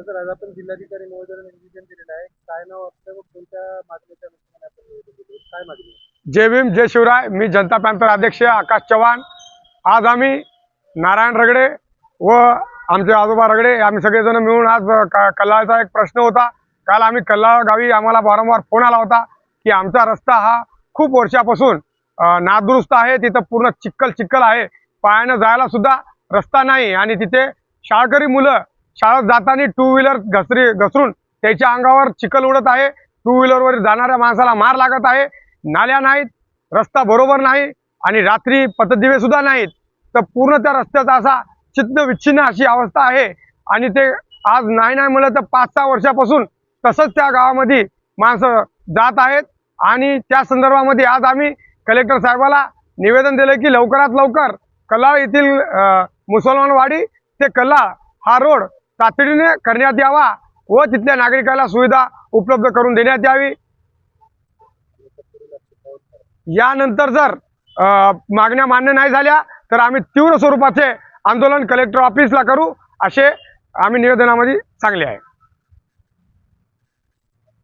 Sir आज आपण जिल्हाधिकारी महोदयांना निवेदन दिलेलं आहे. काय नाव असतं व कोणत्या मागणीच्या अनुषंगाने आपण निवेदन दिले काय मागणी जय भीम जय शिवराय. मी जनता पॅन्थर अध्यक्ष आकाश चव्हाण. आज आम्ही नारायण रगडे व आमचे आजोबा रगडे आम्ही सगळेजण मिळून आज क- कल्लाळचा एक प्रश्न होता. काल आम्ही कल्लाळ गावी आम्हाला वारंवार फोन आला होता की आमचा रस्ता हा खूप वर्षापासून अं, नादुरुस्त आहे. तिथं पूर्ण चिक्कल चिक्कल आहे. पायानं जायला सुद्धा रस्ता नाही आणि तिथे शाळकरी मुलं शाळेत जाताना टू व्हीलर घसरी घसरून त्याच्या अंगावर चिखल उडत आहे. टू व्हीलरवर जाणाऱ्या माणसाला मार लागत आहे. नाल्या नाहीत रस्ता बरोबर नाही आणि रात्री पथदिवे सुद्धा नाहीत. तर पूर्ण त्या रस्त्याचा असा चित्त विच्छिन्न अशी अवस्था आहे. आणि ते आज नाही नाही म्हणलं तर पाच सहा वर्षापासून तसंच त्या गावामध्ये माणसं जात आहेत. आणि त्या संदर्भामध्ये आज आम्ही कलेक्टर साहेबाला निवेदन दिलं की लवकरात लवकर कलाळ येथील मुसलमानवाडी ते कलाळ हा रोड तातडीने करण्यात यावा व तिथल्या नागरिकाला सुविधा उपलब्ध करून देण्यात यावी. यानंतर जर मागण्या मान्य नाही झाल्या तर आम्ही तीव्र स्वरूपाचे आंदोलन कलेक्टर ऑफिसला करू असे आम्ही निवेदनामध्ये सांगले आहे.